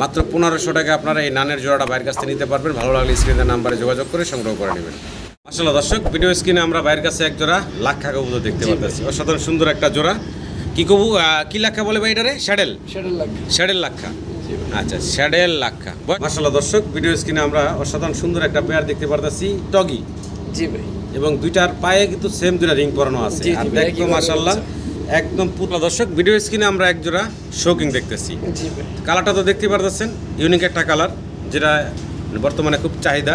মাত্র পনেরোশো টাকা আপনারা এই নানের জোড়াটা বাইরের কাছ থেকে নিতে পারবেন। ভালো লাগলে স্ক্রিনের নাম্বারে যোগাযোগ করে সংগ্রহ করে নেবেন। আসলে দর্শক ভিডিও স্ক্রিনে আমরা বাইরের কাছে এক জোড়া লাক্ষা কবুতর দেখতে পাচ্ছি অসাধারণ সুন্দর একটা জোড়া। কি কবু কি লাক্ষা বলে ভাই এটারে? লাগবে শ্যাডেল লাক্ষা আচ্ছা স্যাডেল লাক্ষা মাসাল্লাহ দর্শক ভিডিও স্ক্রিনে আমরা অসাধারণ সুন্দর একটা পেয়ার দেখতে পারতেছি। টগি জি ভাই। এবং দুইটার পায়ে কিন্তু সেম দুইটা রিং পরানো আছে। আর একইভাবে মাসাল্লাহ একদম পুতলা দর্শক ভিডিও স্ক্রিনে আমরা একজোড়া শোকিং দেখতেছি। কালারটা তো দেখতে পারতেছেন ইউনিক একটা কালার যেটা বর্তমানে খুব চাহিদা।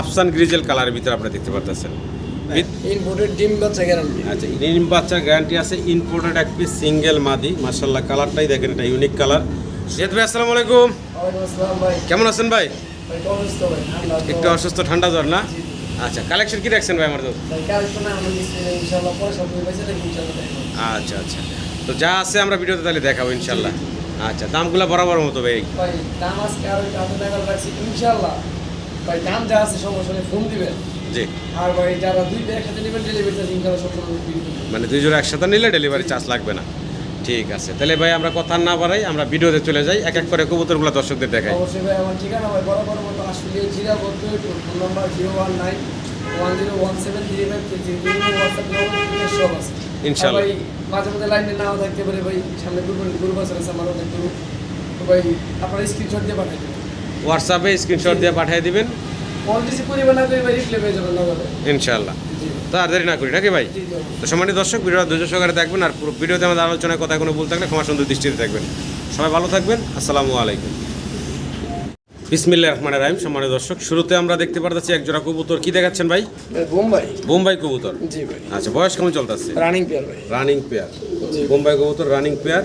আফসান গ্রিজেল কালারের ভিতরে আপনারা দেখতে পারতেছেন। With- ডিম বাচ্চা গ্যারান্টি আচ্ছা আছে ইম্পোর্টেড এক পিস সিঙ্গেল মাদি। মার্শাল্লাহ কালারটাই দেখেন এটা ইউনিক কালার জিয়াদ ভাই আসসালামু আলাইকুম। কেমন আছেন ভাই? একটু অসুস্থ ঠান্ডা জ্বর। না? আচ্ছা কালেকশন কি রাখছেন ভাই আমার তো ইনশাআল্লাহ পরে সব ইনশাআল্লাহ। আচ্ছা আচ্ছা। তো যা আছে আমরা ভিডিওতে তাহলে দেখাবো ইনশাল্লাহ আচ্ছা দামগুলো বরাবর মতো ভাই। ভাই দাম আজকে আরও ইনশাআল্লাহ। ভাই দাম যা আছে সমস্যা নেই ফোন দিবেন। জি। আর ভাই যারা দুই একসাথে নেবেন ডেলিভারি চার্জ সব মানে দুই জোড়া একসাথে নিলে ডেলিভারি চার্জ লাগবে না। ঠিক আছে। তাহলে ভাই আমরা কথা না বাড়াই আমরা ভিডিওতে চলে যাই। এক এক করে কবুতরগুলো দর্শকদের দেখাই। অবশ্যই ভাই আমার ঠিকানা ভাই বড় বড় মতো আসলে জিরা বলতে phone number zero one nine one zero one seven three five three three WhatsApp number সব আছে। ইনশাআল্লাহ। মাঝে মধ্যে লাইনে নাও থাকতে পারে ভাই সামনে গ্রুপ গ্রুপ আছে আমারও দেখতে তো ভাই আপনারা স্ক্রিনশট দিয়ে পাঠিয়ে দেবেন। হোয়াটসঅ্যাপে স্ক্রিনশট দিয়ে পাঠিয়ে দিবেন। পলিসি পরিমাণ না করে ভাই রিপ্লাই পেয়ে যাবেন না বলে ইনশাল্লাহ তো আর দেরি না করি নাকি ভাই? তো সম্মানিত দর্শক ভিডিওটা ধৈর্য সহকারে দেখবেন আর পুরো ভিডিওতে আমাদের আলোচনায় কথা কোনো ভুল থাকলে ক্ষমা সুন্দর দৃষ্টিতে থাকবেন সবাই ভালো থাকবেন। আসসালামু আলাইকুম। বিসমিল্লাহ রহমান রাহিম। সম্মানিত দর্শক শুরুতে আমরা দেখতে পারতেছি এক জোড়া কবুতর। কি দেখাচ্ছেন ভাই? ভাই বোম্বাই। বোম্বাই কবুতর। জি ভাই। আচ্ছা বয়স কেমন চলতেছে? রানিং পেয়ার ভাই। রানিং পেয়ার বোম্বাই কবুতর রানিং পেয়ার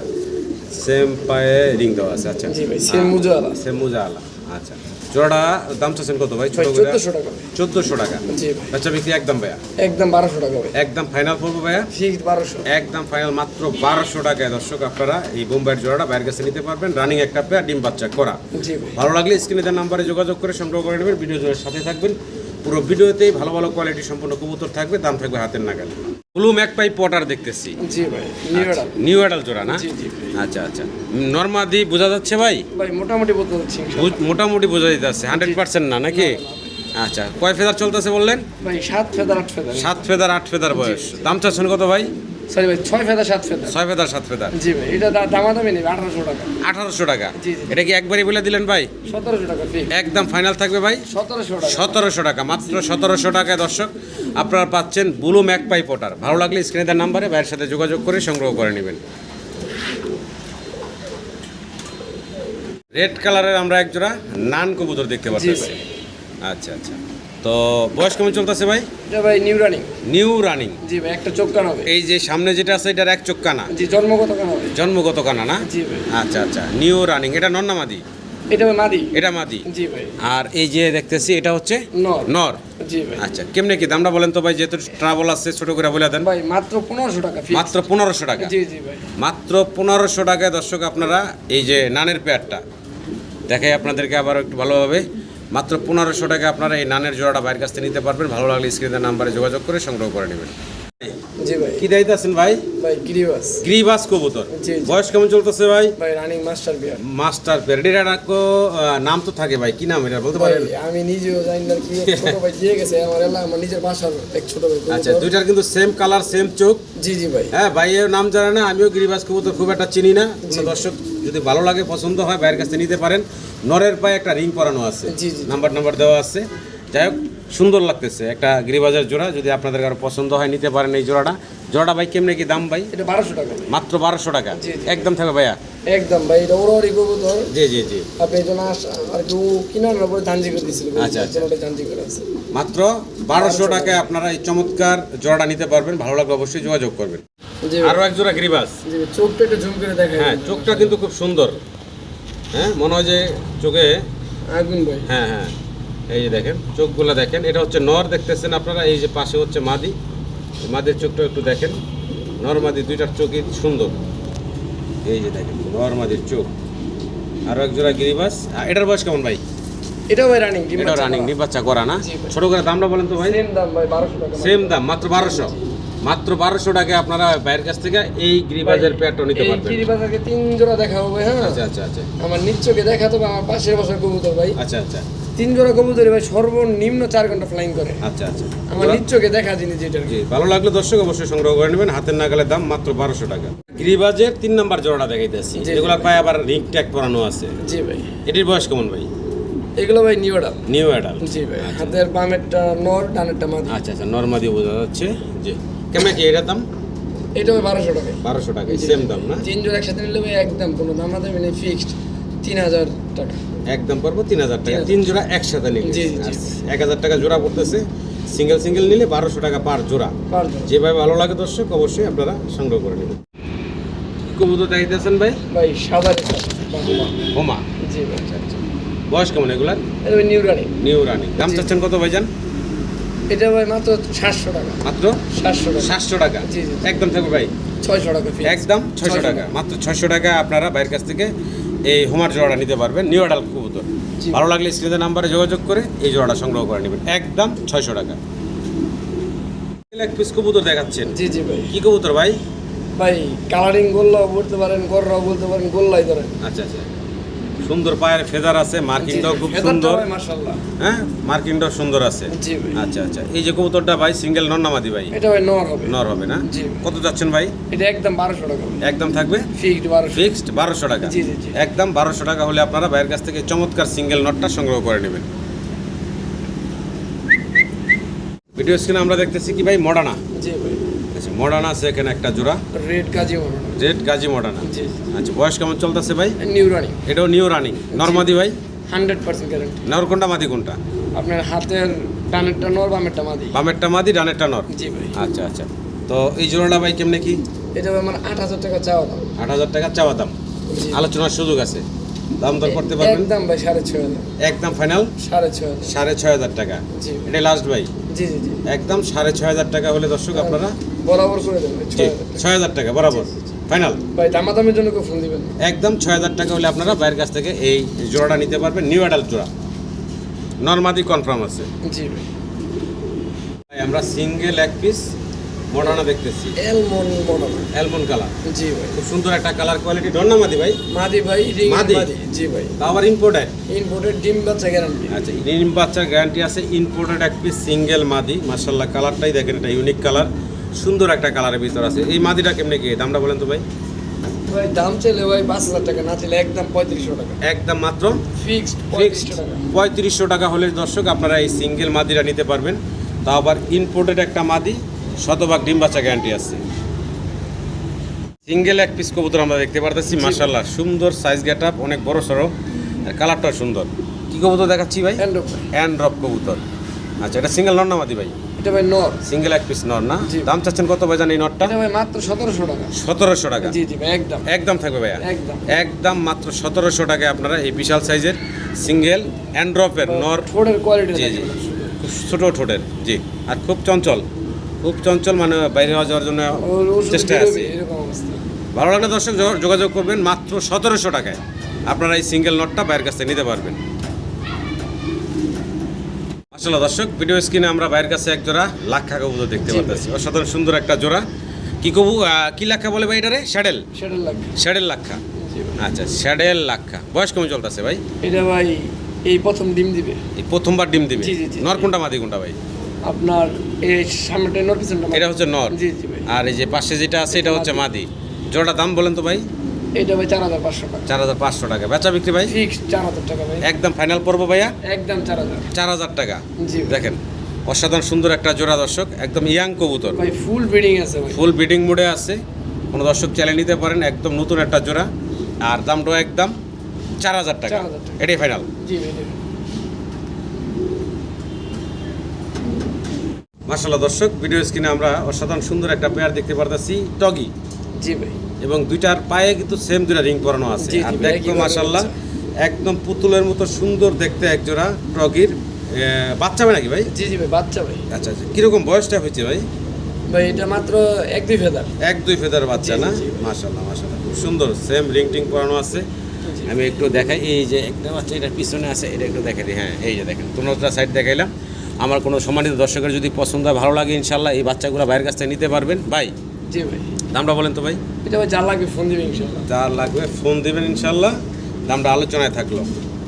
সেম পায়ে রিং দেওয়া আছে আচ্ছা জি ভাই, same মুজা আলা। সেম মুজা আলা আচ্ছা জোড়াটা দাম চাচ্ছেন কত ভাই চোদ্দোশো টাকা ভাই টাকা জি ভাই আচ্ছা বিক্রি একদম ভাইয়া একদম বারোশো টাকা ভাই একদম ফাইনাল পড়ব ভাইয়া ফিক্সড বারোশো একদম ফাইনাল মাত্র বারোশো টাকায় দর্শক আপনারা এই বোম্বাইয়ের জোড়াটা বাইরের কাছে নিতে পারবেন রানিং একটা পেয়ার ডিম বাচ্চা করা ভালো লাগলে স্ক্রিনে দেওয়ার নাম্বারে যোগাযোগ করে সংগ্রহ করে নেবেন ভিডিও জোড়ার সাথে থাকবেন পুরো ভিডিওতেই ভালো ভালো কোয়ালিটি সম্পূর্ণ কবুতর থাকবে দাম থাকবে হাতের নাগালে। ব্লু ম্যাকপাই পটার দেখতেছি। জি ভাই নিউ আচ্ছা, নিউ অ্যাডাল জোড়া না। আচ্ছা আচ্ছা। নর্মাদি বোঝা যাচ্ছে ভাই? ভাই মোটামুটি বোঝা যেতেছে হান্ড্রেড পার্সেন্ট না নাকি? আচ্ছা কয় ফেদার চলতেছে বললেন? ভাই সাত ফেদার আট ফেদার। সাত ফেদার আট ফেদার বয়স। দাম চাচ্ছেন কত ভাই? সরি ভাই ছয় ফেদার সাত ফেদার। ছয় ফেদার সাত ফেদার। জি ভাই এটা দামাদামি নেবে আঠারোশো টাকা। আঠারোশো। এটা কি একবারই বলে দিলেন ভাই? সতেরোশো টাকা একদম ফাইনাল থাকবে ভাই? সতেরোশো টাকা। সতেরোশো টাকা মাত্র সতেরোশো টাকায় দর্শক। আপনারা পাচ্ছেন ব্লু ম্যাকপাই পটার। ভালো লাগলে স্ক্রিনে দেওয়ার নাম্বারে ভাইয়ের সাথে যোগাযোগ করে সংগ্রহ করে নেবেন। রেড কালারের আমরা এক জোড়া নান কবুতর দেখতে পাচ্ছি। আচ্ছা আচ্ছা। তো বয়স কেমন চলতেছে ভাই? এটা ভাই নিউ রানিং নিউ রানিং জি ভাই একটা চোখ কান হবে এই যে সামনে যেটা আছে এটার এক চোখ কানা জি জন্মগত কান হবে। জন্মগত কানা না? জি ভাই। আচ্ছা আচ্ছা। নিউ রানিং এটা নন্না মাদি? এটা ভাই মাদি? এটা মাদি। জি ভাই। আর এই যে দেখতেছি এটা হচ্ছে নর। নর। জি ভাই। আচ্ছা কেমনে কি দামটা বলেন তো ভাই? যেহেতু ট্রাভেল আছে ছোট করে বলে দেন। ভাই মাত্র পনেরোশো টাকা মাত্র পনেরোশো টাকা। জি জি ভাই। মাত্র পনেরোশো টাকায় দর্শক আপনারা এই যে নানের পেয়ারটা দেখাই আপনাদেরকে আবার একটু ভালোভাবে। মাত্র পনেরোশো টাকা আপনারা এই নানের জোড়াটা বাইরের কাছ থেকে নিতে পারবেন। ভালো লাগলে স্ক্রিনের নাম্বারে যোগাযোগ করে সংগ্রহ করে নেবেন। জি ভাই। কি দায়িত্ব আছেন ভাই? ভাই গিরিবাস। গ্রিবাস কবুতর। বয়স কেমন চলতেছে ভাই? ভাই রানিং মাস্টার বিয়ার মাস্টার পেয়ার নাম তো থাকে ভাই। কি নাম এটা বলতে পারেন? আমি নিজেও জানি না কি। ছোট ভাই দিয়ে গেছে। আমার এলাকা আমার নিজের বাসার এক ছোট ভাই। আচ্ছা দুইটার কিন্তু সেম কালার সেম চোখ। জি জি ভাই। হ্যাঁ ভাইয়ের নাম জানে না। আমিও গিরিবাস কবুতর খুব একটা চিনি না। দর্শক যদি ভালো লাগে পছন্দ হয় বাইরের কাছে নিতে পারেন। নরের পায়ে একটা রিং পরানো আছে। জি। নাম্বার নাম্বার দেওয়া আছে। যাই হোক সুন্দর লাগতেছে। একটা গিরিবাজার জোড়া যদি আপনাদের কারও পছন্দ হয় নিতে পারেন এই জোড়াটা। জোড়াটা ভাই কেমনে কি দাম ভাই? এটা বারোশো টাকা মাত্র বারোশো টাকা। একদম থাকবে ভাইয়া? একদম ভাই এটা ওরই কবুতর। জি জি জি। আপনি এই জন্য আস- আর কেউ কিনার উপরে ধানজি করে দিয়েছিল আচ্ছা, আচ্ছা। ওটা ধানজি করে আছে। মাত্র বারোশো টাকায় আপনারা এই চমৎকার জোড়াটা নিতে পারবেন। ভালো লাগলে অবশ্যই যোগাযোগ করবেন। আরও এক জোড়া গিরিবাস জি চোখটা একটু ঝুম করে হ্যাঁ চোখটা কিন্তু খুব সুন্দর। হ্যাঁ মনে হয় যে চোখে আগুন ভাই। হ্যাঁ হ্যাঁ। এই যে দেখেন চোখগুলো দেখেন। এটা হচ্ছে নর দেখতেছেন আপনারা? এই যে পাশে হচ্ছে মাদি। মাদির চোখটা একটু দেখেন। নর মাদি দুইটার চোখই সুন্দর। এই যে দেখেন নর মাদির চোখ। আরও এক জোড়া গিরিবাস। এটার বয়স কেমন ভাই? এটা ভাই রানিং এটা রানিং করা। না? ছোট করে দামটা বলেন তো ভাই। সেম দাম ভাই বারোশো টাকা সেম দাম মাত্র বারোশো। মাত্র বারোশো আপনারা বাইরের কাছ থেকে এই গ্রিবাজের প্যাটও নিতে এই পারবেন। গিরিবাজারকে তিন জোড়া দেখাবো ভাই হ্যাঁ? আচ্ছা আচ্ছা আচ্ছা। আমার দেখাতে হবে আমার পাশের বসার কবুতর ভাই। আচ্ছা আচ্ছা। তিন জোড়া কবুতর ভাই সর্বনিম্ন চার ঘণ্টা ফ্লাইং করে। আচ্ছা আচ্ছা। আমার নিচ্চকে দেখা জিনিস যেটা জি ভালো লাগলে দর্শক অবশ্যই সংগ্রহ করে নেবেন। হাতের নাগালের দাম মাত্র বারোশো টাকা। গ্রিবাজের তিন নাম্বার জোড়াটা দেখাইতেছি। এগুলো পায়ে আবার রিং ট্যাগ পরানো আছে। জি ভাই। এটির বয়স কেমন ভাই? এগুলো ভাই নিউডাল নিউ অ্যাডাল্ট জি ভাই। হাতের বামেরটা নর ডানেরটা মাদি। আচ্ছা আচ্ছা নর্মাদি বোঝা যাচ্ছে। জি। কেমন কি এটার দাম? এটা ভাই বারোশো টাকা। বারোশো টাকা সেম দাম না? তিন জোড়া একসাথে নিলে ভাই একদম কোনো দাম দেবে নেই ফিক্সড তিন হাজার টাকা। একদম পড়ব তিন হাজার টাকা। তিন জোড়া একসাথে নিলে। এক হাজার টাকা জোড়া পড়তেছে। সিঙ্গেল সিঙ্গেল নিলে বারোশো টাকা পার জোড়া। যেভাবে ভালো লাগে দর্শক অবশ্যই আপনারা সংগ্রহ করে নেবেন। কবুতর দেখাইতেছেন ভাই? ভাই সাদা হোমা জি ভাই। বয়স কেমন এগুলার? ভাই নিউ রানি। নিউ রানি। দাম চাচ্ছেন কত ভাইজান? এটা ভাই মাত্র সাতশো টাকা। মাত্র? সাতশো টাকা। সাতশো টাকা? জি, জি, জি। একদম থাকবে ভাই? ছয়শো টাকা একদম ছয়শো টাকা। মাত্র ছয়শো টাকা আপনারা বাইরের কাছ থেকে এই হোমার জোড়াটা নিতে পারবেন নিউ অ্যাডাল কবুতর। ভালো লাগলে স্ক্রিনের নাম্বারে যোগাযোগ করে এই জোড়াটা সংগ্রহ করে নেবেন। একদম ছয়শো টাকা। এক পিস কবুতর দেখাচ্ছেন। জি জি ভাই। কি কবুতর ভাই? ভাই কালারিং গোল্লাও বলতে পারেন গররাও বলতে পারেন গোল্লাই ধরেন। আচ্ছা আচ্ছা। সুন্দর পায়ের ফেদার আছে মার্কিংটাও খুব সুন্দর। হ্যাঁ মার্কিংটাও সুন্দর আছে। জি আচ্ছা আচ্ছা। এই যে কবুতরটা ভাই সিঙ্গেল নন্নামাদি ভাই? এটা ভাই নর হবে। নর হবে না? জি। কত যাচ্ছেন ভাই? এটা একদম বারোশো টাকা একদম থাকবে? ফিক্সড বারোশো। টাকা? জি, জি, জি। একদম বারোশো টাকা হলে আপনারা বাইরের কাছ থেকে চমৎকার সিঙ্গেল নটটা সংগ্রহ করে নেবেন। ভিডিও স্ক্রিনে আমরা দেখতেছি কি ভাই মডানা? জি ভাই। আচ্ছা মডানা আছে এখানে একটা জোড়া। রেড কাজি মনে রেড গাজি মডানা জি আচ্ছা বয়স কেমন চলতেছে ভাই? নিউ রানি এটাও নিউ রানিং নর্মাদি ভাই? হান্ড্রেড পার্সেন্ট গ্যারান্টি নর কোনটা মাদি কোনটা? আপনার হাতের ডানেরটা নর বামেরটা মাদি। বামেরটা মাদি ডানেরটা নর? জি ভাই। আচ্ছা আচ্ছা। তো এই জোড়াটা ভাই কেমনে কি? এটা আমার আট হাজার টাকা চাওয়া দাম। আট হাজার টাকা চাওয়া দাম। আলোচনার সুযোগ আছে। দাম দর করতে পারবেন? একদম ভাই সাড়ে ছয় হাজার। একদম ফাইনাল সাড়ে ছয় সাড়ে ছয় হাজার টাকা। এটাই লাস্ট ভাই? জি জি জি। একদম সাড়ে ছয় হাজার টাকা হলে দর্শক আপনারা বরাবর করে দেবেন ছয় হাজার টাকা। বরাবর। ফাইনাল ভাই দামাদামের জন্য কেউ ফোন দিবেন একদম ছয় হাজার টাকা হলে আপনারা বাইরের কাছ থেকে এই জোড়াটা নিতে পারবেন নিউ অ্যাডাল্ট জোড়া। নর্মাদি কনফার্ম আছে। জি ভাই। আমরা সিঙ্গেল এক পিস মডার্না দেখতেছি। এলমন মডেল অ্যালমন্ড কালার জি ভাই। খুব সুন্দর একটা কালার কোয়ালিটি ডন্নামাদি ভাই। মাদি ভাই রিং মাদি? মাদি। জি ভাই। আবার ইম্পোর্টেড ইনপোর্টেড ডিম বাচ্চা গ্যারান্টি আচ্ছা নিম বাচ্চার গ্যারান্টি আছে। ইম্পোর্টেড এক পিস সিঙ্গেল মাদি। মার্শাল্লাহ কালারটাই দেখেন এটা ইউনিক কালার সুন্দর একটা কালারের ভিতর আছে। এই মাদিটা কেমনে কি? দামটা বলেন তো ভাই। ভাই দাম চাইলে ভাই পাঁচ হাজার টাকা না চাইলে একদম পঁয়ত্রিশশো টাকা। একদম মাত্র ফিক্সড ফিক্সড পঁয়ত্রিশশো টাকা। হলে দর্শক আপনারা এই সিঙ্গেল মাদিটা নিতে পারবেন। তাও আবার ইম্পোর্টেড একটা মাদি শতভাগ ডিম বাচ্চা গ্যারান্টি আছে। সিঙ্গেল এক পিস কবুতর আমরা দেখতে পারতেছি সুন্দর সাইজ গেট আপ অনেক বড় সড়ো আর কালারটাও সুন্দর। কি কবুতর দেখাচ্ছি ভাই? অ্যান্ড ড্রপ কবুতর। আচ্ছা এটা সিঙ্গেল নর মাদি ভাই? এটা ভাই নর। সিঙ্গেল এক পিস নর না? দাম চাচ্ছেন কত ভাই জান এই নটটা এটা ভাই মাত্র সতেরোশো টাকা। জি জি ভাই একদম। একদম থাকবে ভাইয়া? একদম। একদম মাত্র সতেরোশো টাকায় আপনারা এই বিশাল সাইজের সিঙ্গেল অ্যান্ড্রপের নর ঠোঁটের কোয়ালিটি জি ছোটো ঠোঁটের জি। আর খুব চঞ্চল। খুব চঞ্চল মানে বাইরে যাওয়ার জন্য চেষ্টা আছে। ভালো লাগলে দর্শক যোগ- যোগাযোগ করবেন মাত্র সতেরোশো টাকায়। আপনারা এই সিঙ্গেল নটটা বাইরের কাছ থেকে নিতে পারবেন। আসলে দর্শক ভিডিও স্ক্রিনে আমরা বাইরের কাছে এক জোড়া লাক্ষা কবুতর দেখতে পাচ্ছি অসাধারণ সুন্দর একটা জোড়া। কি কবু কি লাক্ষা বলে ভাই এটারে? লাগবে শ্যাডেল লাক্ষা। আচ্ছা শ্যাডেল লাক্ষা। বয়স কেমন চলতেছে ভাই? এটা ভাই এই প্রথম ডিম দিবে। এই প্রথমবার ডিম দিবে। নর কোনটা মাদি কোনটা ভাই? আপনার এই সামনেটা নর পিছনটা এটা হচ্ছে নর। জি জি ভাই। আর এই যে পাশে যেটা আছে এটা হচ্ছে মাদি। জোড়া দাম বলেন তো ভাই? এটা ভাই চার হাজার পাঁচশো টাকা। চার হাজার পাঁচশো টাকা। বেচা বিক্রি ভাই? ফিক্সড চার হাজার টাকা ভাই। একদম ফাইনাল পড়ব ভাইয়া? একদম চার হাজার। চার হাজার টাকা। জি দেখেন অসাধারণ সুন্দর একটা জোড়া দর্শক একদম ইয়াং কবুতর। ভাই ফুল ব্রিডিং আছে ভাই। ফুল ব্রিডিং মোডে আছে। কোনো দর্শক চালিয়ে নিতে পারেন একদম নতুন একটা জোড়া। আর দামটাও একদম চার হাজার টাকা। 4,000 এটাই ফাইনাল জি। মার্শাল্লাহ দর্শক ভিডিও স্ক্রিনে আমরা অসাধারণ সুন্দর একটা পেয়ার দেখতে পারতেছি টগি জি ভাই। এবং দুইটার পায়ে কিন্তু সেম দুটা রিং পরানো আছে। আর ভাই, একইভাবে মাশাল্লাহ একদম পুতুলের মতো সুন্দর দেখতে এক জোড়া টগির বাচ্চা হবে নাকি ভাই? জি জি ভাই বাচ্চা ভাই আচ্ছা আচ্ছা কীরকম বয়সটা হয়েছে ভাই? ভাই এটা মাত্র এক দুই ফেদার। এক দুই ফেদার বাচ্চা না? জি, ভাই। মাশাল্লাহ মাশাল্লাহ খুব সুন্দর সেম রিং টিং পরানো আছে। আমি একটু দেখাই এই যে একটা বাচ্চা এটার পিছনে আছে এটা একটু দেখাই হ্যাঁ এই যে দেখেন তোমরা সাইড দেখাইলাম আমার কোনো সম্মানিত দর্শকের যদি পছন্দ হয় ভালো লাগে ইনশাল্লাহ এই বাচ্চাগুলো ভাইয়ের কাছ থেকে নিতে পারবেন। ভাই জি ভাই। দামটা বলেন তো ভাই? এটা ভাই যা লাগবে ফোন দিবে ইনশাল্লাহ যা লাগবে ফোন দিবেন ইনশাল্লাহ দামটা আলোচনায় থাকল।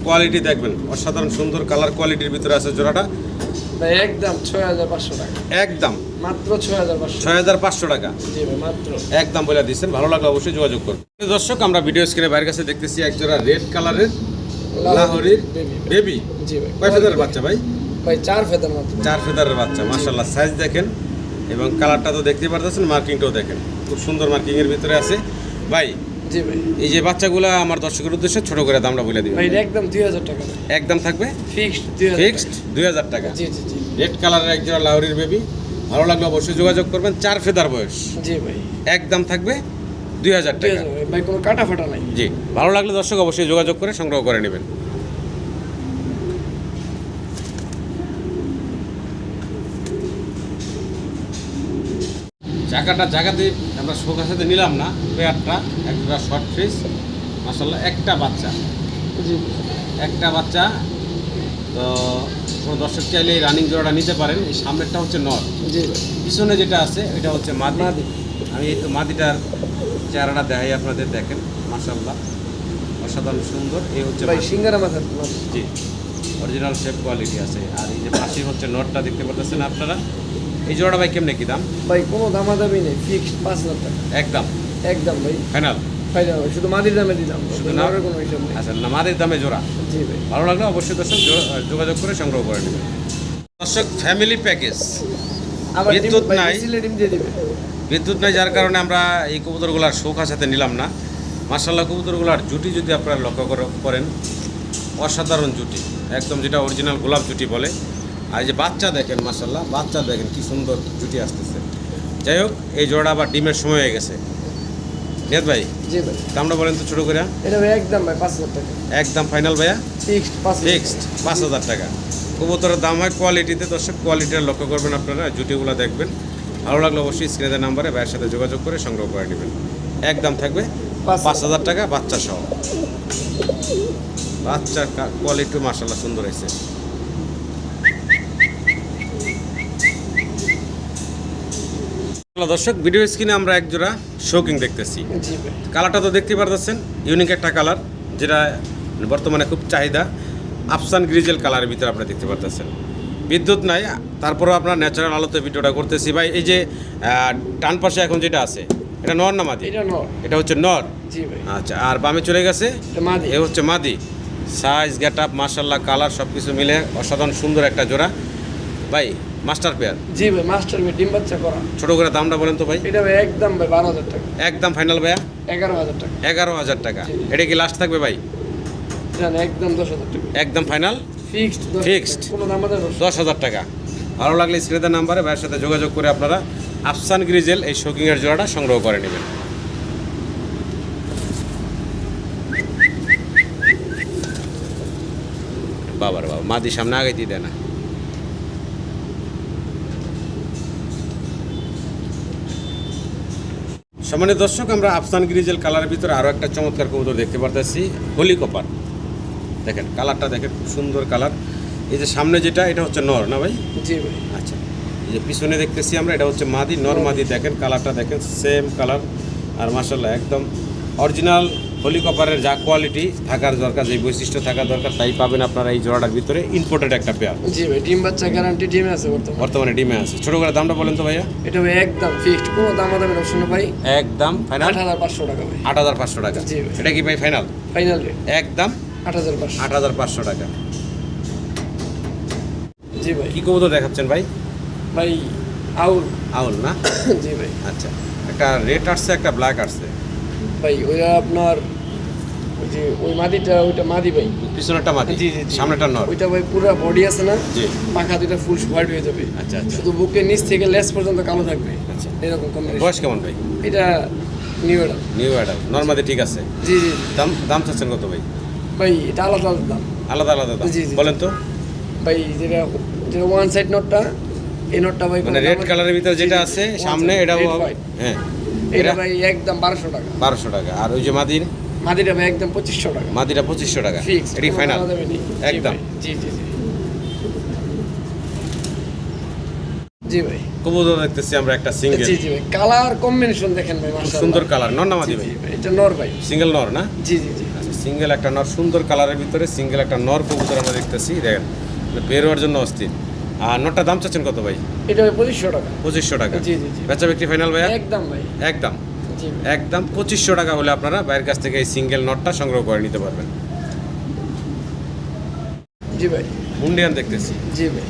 কোয়ালিটি দেখবেন অসাধারণ সুন্দর কালার কোয়ালিটির ভিতরে আছে জোড়াটা। ভাই একদম ছয় হাজার পাঁচশো টাকা। একদম। মাত্র ছয় হাজার পাঁচশো। ছয় হাজার পাঁচশো টাকা। জি ভাই মাত্র। একদম বলে দিচ্ছেন ভালো লাগলে অবশ্যই যোগাযোগ করুন। দর্শক আমরা ভিডিও স্ক্রিনে বাইরের কাছে দেখতেছি এক জোড়া রেড কালারের লাহোরির বেবি বেবি জি ভাই কয় ফেদারের বাচ্চা ভাই? ভাই চার ফেদার মাত্র। চার ফেদারের বাচ্চা মাশাল্লাহ সাইজ দেখেন। এবং কালারটা তো দেখতে পারতেছেন মার্কিংটাও দেখেন। খুব সুন্দর মার্কিং এর ভিতরে আছে। ভাই জি ভাই। এই যে বাচ্চাগুলা আমার দর্শকের উদ্দেশ্যে ছোট করে দামটা বলে দিবেন। ভাই একদম দুই হাজার টাকা। ভাই একদম থাকবে? ফিক্সড দুই হাজার ফিক্সড দুই হাজার টাকা। জি জি জি। রেড কালারের এক জোড়া লাহোরির বেবি। ভালো লাগলে অবশ্যই যোগাযোগ করবেন। চার ফেদার বয়স। জি ভাই। একদম থাকবে দুই হাজার টাকা। ভাই কোনো কাটা ফাটা নাই। জি। ভালো লাগলে দর্শক অবশ্যই যোগাযোগ করে সংগ্রহ করে নেবেন। জায়গাটা জায়গাতে আমরা শোকার সাথে নিলাম না পেয়ারটা একটা শর্ট ফ্রিজ মাসাল্লাহ একটা বাচ্চা। একটা বাচ্চা তো কোনো দর্শক চাইলে এই রানিং জোড়াটা নিতে পারেন। এই সামনেরটা হচ্ছে নর। পিছনে যেটা আছে এটা হচ্ছে মাদি। আমি এই তো মাদিটার চেহারাটা দেখাই আপনাদের দেখেন মাসাল্লাহ অসাধারণ সুন্দর এই হচ্ছে ভাই সিঙ্গারা মাথা। জি। অরিজিনাল শেপ কোয়ালিটি আছে। আর এই যে পাশে হচ্ছে নটটা দেখতে পাচ্ছেন আপনারা? এই জোড়াটা ভাই কেমনে কি দাম? ভাই কোনো দামাদামি নেই ফিক্সড পাঁচ হাজার টাকা। একদম? একদম ভাই। ফাইনাল ফাইনাল ভাই শুধু মাদির দামে দিলাম শুধু না? না- কোনো হিসাব নেই। আচ্ছা না মাদের দামে জোড়া? জি ভাই। ভালো লাগলে? অবশ্যই দর্শক যোগাযোগ করে সংগ্রহ করে নেবেন। দর্শক ফ্যামিলি প্যাকেজ বিদ্যুৎ নাই। বিদ্যুৎ নাই যার কারণে আমরা এই কবুতরগুলার শৌখার সাথে নিলাম না। মার্শাল্লাহ কবুতরগুলার জুটি যদি আপনারা লক্ষ্য করেন অসাধারণ জুটি। একদম যেটা অরিজিনাল গোলাপ জুটি বলে। আর যে বাচ্চা দেখেন মার্শাল্লাহ বাচ্চা দেখেন কি সুন্দর জুটি আসতেছে। যাই হোক এই জোড়া আবার ডিমের সময় হয়ে গেছে। নিয়ত ভাই জি ভাই। দামটা বলেন তো ছোটো করে। এটা ভাই একদম ভাই পাঁচ হাজার টাকা। একদম ফাইনাল ভাইয়া? ফিক্সড ফিক্সড পাঁচ হাজার টাকা। কবুতরের দাম হয় কোয়ালিটিতে দর্শক কোয়ালিটির লক্ষ্য করবেন আপনারা জুটিগুলো দেখবেন। ভালো লাগলে অবশ্যই স্ক্রিনের নাম্বারে ভাইয়ের সাথে যোগাযোগ করে সংগ্রহ করে নেবেন। একদম থাকবে পাঁচ পাঁচ হাজার টাকা বাচ্চা সহ। বাচ্চার কোয়ালিটি মার্শাল্লাহ সুন্দর হয়েছে। দর্শক ভিডিও স্ক্রিনে আমরা এক জোড়া শোকিং দেখতেছি কালারটা তো দেখতেই পারতেছেন ইউনিক একটা কালার যেটা বর্তমানে খুব চাহিদা। আফসান গ্রিজেল কালারের ভিতরে আপনারা দেখতে পারতেছেন। বিদ্যুৎ নাই তারপরেও আপনার ন্যাচারাল আলোতে ভিডিওটা করতেছি। ভাই এই যে ডান পাশে এখন যেটা আছে এটা নর না মাদি? এটা হচ্ছে নর? আচ্ছা আর বামে চলে গেছে? এ হচ্ছে মাদি। সাইজ গেট আপ মার্শাল্লাহ কালার সব কিছু মিলে অসাধারণ সুন্দর একটা জোড়া। ভাই মাস্টার পেয়ার? জি ভাই মাস্টার ভাই ডিম বাচ্চা করা। ছোটো করে দামটা বলেন তো ভাই। এটা ভাই একদম ভাই বারো হাজার টাকা। একদম ফাইনাল ভাইয়া? এগারো হাজার টাকা। এগারো হাজার টাকা। এটা কি লাস্ট থাকবে ভাই? জান একদম দশ হাজার টাকা। একদম ফাইনাল ফিক্সড ফিক্সড কোনো নেই। দশ হাজার টাকা। ভালো লাগলে স্ক্রিনের নাম্বারে ভাইয়ের সাথে যোগাযোগ করে আপনারা আফসান গ্রিজেল এই শোকিংয়ের জোড়াটা সংগ্রহ করে নেবেন। বাবার বাবা মাদি সামনে আগে দিয়ে দেয় না। সম্মানিত দর্শক আমরা আফসান গ্রিজেল কালারের ভিতরে আরও একটা চমৎকার কবুতর দেখতে পারতেছি হোলি কপার। দেখেন কালারটা দেখেন খুব সুন্দর কালার। এই যে সামনে যেটা এটা হচ্ছে নর না ভাই? জি ভাই। আচ্ছা এই যে পিছনে দেখতেছি আমরা এটা হচ্ছে মাদি নর মাদি দেখেন কালারটা দেখেন সেম কালার আর মাসাল্লাহ একদম অরিজিনাল হোলি কপারের যা কোয়ালিটি থাকার দরকার যে বৈশিষ্ট্য থাকার দরকার তাই পাবেন আপনারা এই জোড়াটার ভিতরে ইম্পোর্টেড একটা পেয়ার জি ভাই ডিম বাচ্চা গ্যারান্টি ডিমে আছে বর্তমানে। বর্তমানে ডিমে আছে। ছোটো করে দামটা বলেন তো ভাইয়া। এটা ভাই একদম ফিক্সড কোনো দামাদামি অপশন ভাই। একদম ফাইনাল আট হাজার পাঁচশো টাকা ভাই। আট হাজার পাঁচশো টাকা। জি ভাই। এটা কি ভাই ফাইনাল ফাইনাল রেট একদম? আট হাজার পাঁচশো। আট হাজার পাঁচশো টাকা। জি ভাই। কী কবুতর দেখাচ্ছেন ভাই? ভাই আউল। আউল না? জি ভাই। আচ্ছা। একটা রেড আসছে একটা ব্ল্যাক আসছে। ভাই ওইটা আপনার ওই যে ওই মাদিটা ওইটা মাদি ভাই। পিছনেরটা মাদি জি জি। সামনেটা নর। ওইটা ভাই পুরো বডি আছে না? জি। পাখা দুইটা ফুল হোয়াইট হয়ে যাবে। আচ্ছা আচ্ছা। শুধু বুকের নিচ থেকে লেস পর্যন্ত কালো থাকবে। আচ্ছা। এরকম কম্বিনেশন বয়স কেমন ভাই? এটা নিউ এটা নিউ অ্যাডাল নর্মাদি ঠিক আছে। জি জি। দাম দাম চাচ্ছেন কত ভাই? ভাই এটা আলাদা আলাদা দাম। আলাদা আলাদা দাম। জি, জি। বলেন তো। ভাই যেটা যেটা ওয়ান সাইড নোটটা এই নোটটা ভাই মানে রেড কালারের ভিতরে যেটা আছে সামনে এটাও হ্যাঁ। এটা ভাই একদম বারোশো টাকা। বারোশো টাকা। আর ওই যে মাদির? মাদিটা ভাই একদম পঁচিশশো টাকা। মাদিটা পঁচিশশো টাকা। ফিক্স এটি ফাইনাল জি একদম। জি জি জি। জি ভাই। কবুতর দেখতেছি আমরা একটা সিঙ্গেল জি জি ভাই কালার কম্বিনেশন দেখেন ভাই মাশাআল্লাহ। সুন্দর কালার নর নামাদি জি, ভাই? এটা নর ভাই। সিঙ্গেল নর না? জি জি জি। আচ্ছা সিঙ্গেল একটা নর সুন্দর কালারের ভিতরে সিঙ্গেল একটা নর কবুতর আমরা দেখতেছি। দেখেন বের হওয়ার জন্য অস্থির। আর নটটা দাম চাচ্ছেন কত ভাই? এটা পঁচিশশো টাকা। পঁচিশশো টাকা। জি, জি, জি। বেচা বিক্রি ফাইনাল ভাইয়া? একদম ভাই। একদম। একদম পঁচিশশো টাকা হলে আপনারা বাইরের কাছ থেকে এই সিঙ্গেল নটটা সংগ্রহ করে নিতে পারবেন। জি ভাই। মুন্ডিয়ান দেখতেছি। জি ভাই।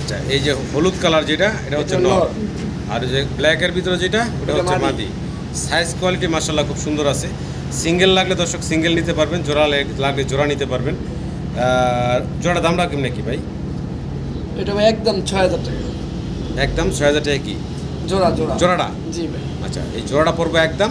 আচ্ছা এই যে হলুদ কালার যেটা এটা হচ্ছে নর। আর যে ব্ল্যাকের ভিতরে যেটা ওটা হচ্ছে মাদি। সাইজ কোয়ালিটি মার্শাল্লাহ খুব সুন্দর আছে। সিঙ্গেল লাগলে দর্শক সিঙ্গেল নিতে পারবেন জোড়া লাগলে জোড়া নিতে পারবেন। জোড়া দামটা কেমন কি ভাই? এটা ভাই একদম ছয় হাজার টাকা। একদম ছয় হাজার টাকা কি? জোড়া জোড়া। জোড়াটা? জি ভাই। আচ্ছা এই জোড়াটা পড়বে একদম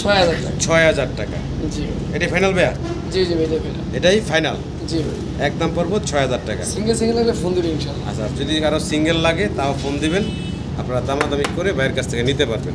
ছয় হাজার টাকা। ছয় হাজার টাকা। জি এটাই ফাইনাল ভাইয়া? জি জি ভাই দেখবেন এটাই ফাইনাল জি ভাই। একদম পড়ব ছয় হাজার টাকা। সিঙ্গেল সিঙ্গেল লাগলে ফোন দিবেন ইনশাল্লাহ। আচ্ছা যদি কারও সিঙ্গেল লাগে তাও ফোন দিবেন। আপনারা দামাদামি করে বাইরের কাছ থেকে নিতে পারবেন।